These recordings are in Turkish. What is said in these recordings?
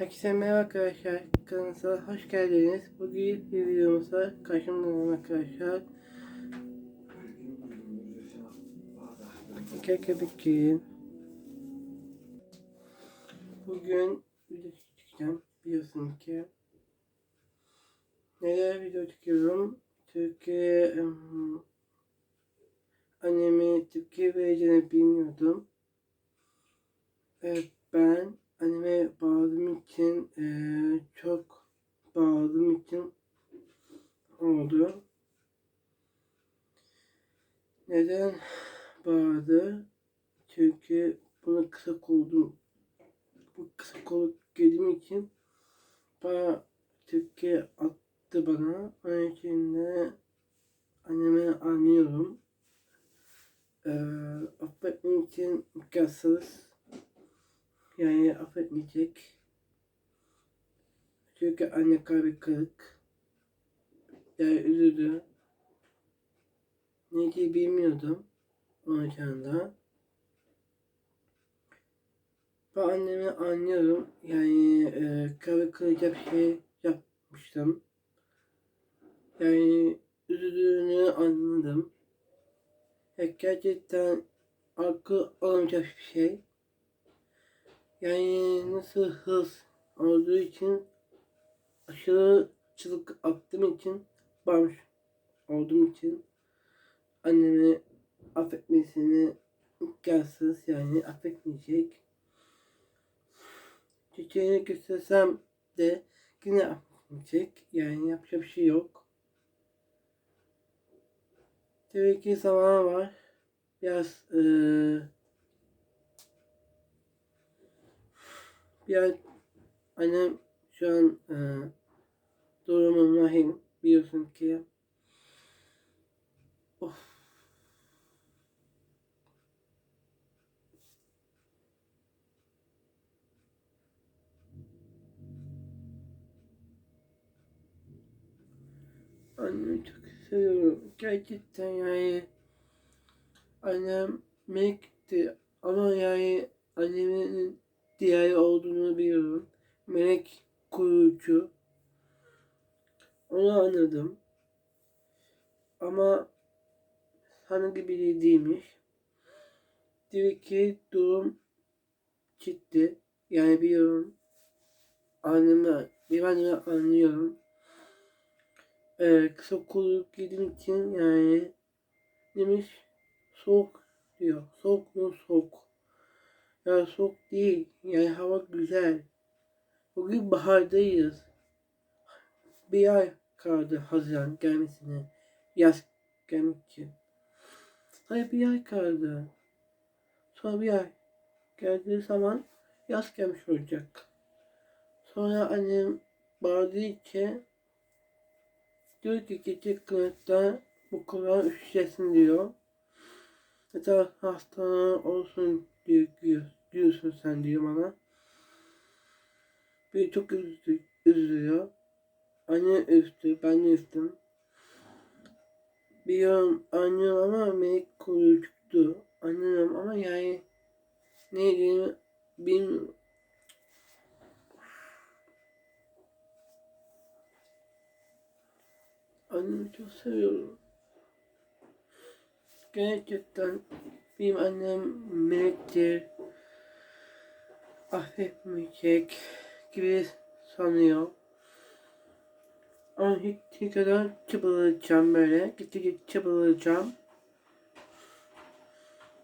Herkese merhaba arkadaşlar. Kanalımıza hoş geldiniz. Bugün bir videomuzda karşımda arkadaşlar. Keke Bikin. Bugün video çekeceğim. Biliyorsun ki. Neler video çekiyorum? Türkiye ım, annemi Türkiye vereceğini bilmiyordum. Evet ben için eee, çok bağladığım için oldu. Neden bağladı? Çünkü bunu kısa koydum. Bu kısa kolu girdiğim için bana Türkiye attı bana. Onun için de annemi anlıyorum. Eee affetmem için imkansız. Yani affetmeyecek. Çünkü anne kalbi kırık. Yani üzüldü. Ne diye bilmiyordum. Onun yanında. Ben annemi anlıyorum. Yani e, kalbi kıracak şey yapmıştım. Yani üzüldüğünü anladım. Ya gerçekten akıl alamayacak bir şey. Yani nasıl hız olduğu için aşırı çılık attığım için bağırmış olduğum için annemi affetmesini imkansız yani affetmeyecek. Çiçeğini göstersem de yine affetmeyecek. Yani yapacak bir şey yok. Tabii ki zaman var. Biraz eee Ya annem şu an e, durumum vahim biliyorsun ki. Of. Annemi çok seviyorum. Gerçekten yani annem melekti ama yani annemin diğer olduğunu biliyorum. Melek koruyucu. Onu anladım. Ama hangi biri değilmiş. Dedi ki durum ciddi. Yani biliyorum. Annemi, bir annemi anlıyorum. Ee, kısa kuyruk yediğim için yani demiş soğuk diyor. Soğuk mu soğuk. Ya soğuk değil. Yani hava güzel. Bugün bahardayız. Bir ay kaldı Haziran gelmesine. Yaz gelmek için. Hayır bir ay kaldı. Sonra bir ay geldiği zaman yaz gelmiş olacak. Sonra annem bağırdığı için diyor ki gece kılıkta bu kadar üşüyeceksin diyor. Ya da hasta olsun diyor, diyor, diyorsun sen diyor bana. Beni çok üzülüyor. Anne üzdü, ben üzdüm. Biliyorum anlıyorum ama melek koruyucuktu. Anlıyorum ama yani ne diyeyim bilmiyorum. Annemi çok seviyorum. Gerçekten benim annem melektir. Affetmeyecek gibi sanıyor. Hiç kadar çabalayacağım böyle. Gittikçe çabalayacağım.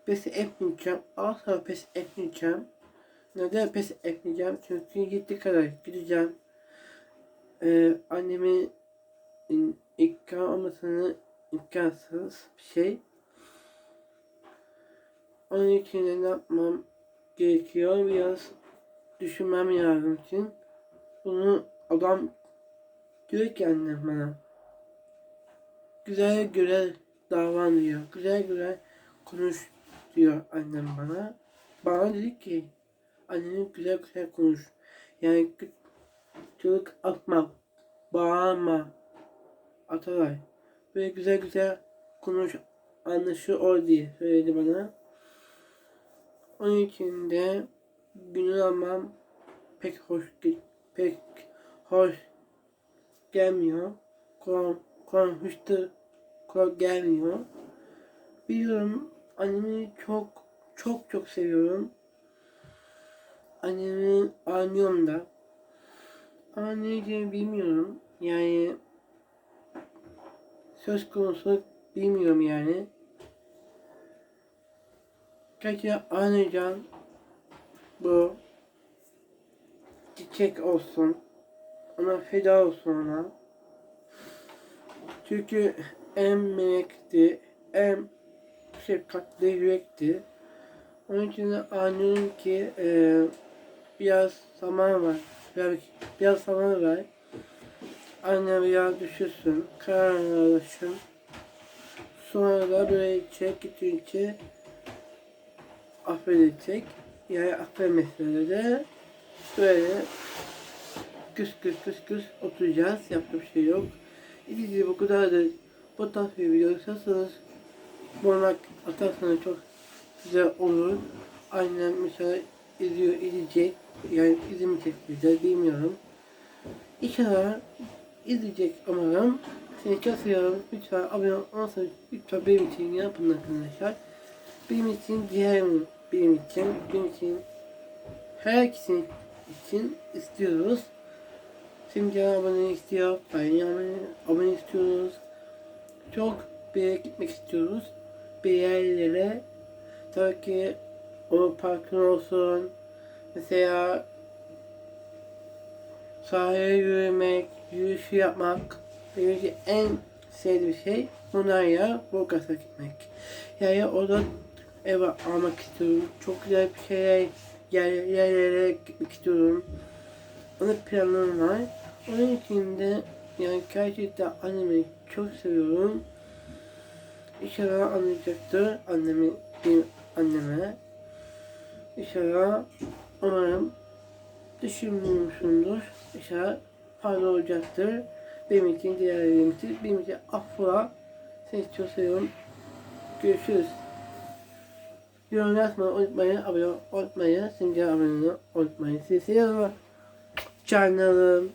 Pes etmeyeceğim. Asla pes etmeyeceğim. Neden pes etmeyeceğim? Çünkü gitti kadar gideceğim. Ee, annemin ikram olmasını imkansız bir şey. Onun için ne yapmam gerekiyor? Biraz düşünmem lazım için. Bunu adam diyor ki annem bana. Güzel güzel davran diyor. Güzel güzel konuş diyor annem bana. Bana dedi ki annenin güzel güzel konuş. Yani çocuk atma, bağırma, Atalay. Böyle güzel güzel konuş anlaşıyor diye söyledi bana. Onun için de günü almam pek hoş pek hoş gelmiyor. Kur'an hiç de Kur'an gelmiyor. Biliyorum annemi çok çok çok seviyorum. Annemi anlıyorum da. Ama ne bilmiyorum. Yani söz konusu bilmiyorum yani. Gerçekten anlayacağım bu çiçek olsun. Ona feda olsun ona. Çünkü en melekti, en şefkatli yürekti. Onun için de anlıyorum ki e, biraz zaman var. Biraz, biraz zaman var. Annem biraz düşünsün, karar alışın. Sonra da böyle çek gidince affedecek. Yani affetmesine de böyle küs küs küs küs oturacağız. Bir şey yok. İkinci bu kadar da bu tarz bir video istiyorsanız bana atarsanız çok güzel olur. Annem mesela izliyor, izleyecek. Yani izlemeyecek bize bilmiyorum. İnşallah izleyecek umarım. Seni çok seviyorum. Lütfen abone olursanız lütfen benim için yapın arkadaşlar. Benim için diğer benim için, benim için herkesin için istiyoruz. Şimdi abone istiyor, ben abone, abone istiyoruz. Çok bir yere gitmek istiyoruz. Bir yerlere. Tabii ki o parkın olsun. Mesela sahaya yürümek, yürüyüş yapmak benim en sevdiğim şey Hunaya Burgas'a gitmek. Yani orada ev almak istiyorum. Çok güzel bir şeyler yer, yerlere gitmek istiyorum. Onun planım var. Onun için de yani gerçekten annemi çok seviyorum. İnşallah anlayacaktır annemi, benim anneme. İnşallah umarım düşünmüyorsundur. İnşallah fayda olacaktır. Benim için, diğerlerim için, benim için affola. Seni çok seviyorum. Görüşürüz. Yorum yazmayı unutmayın, abone olmayı, simge abone olmayı. Sizi seviyorum. Canlarım.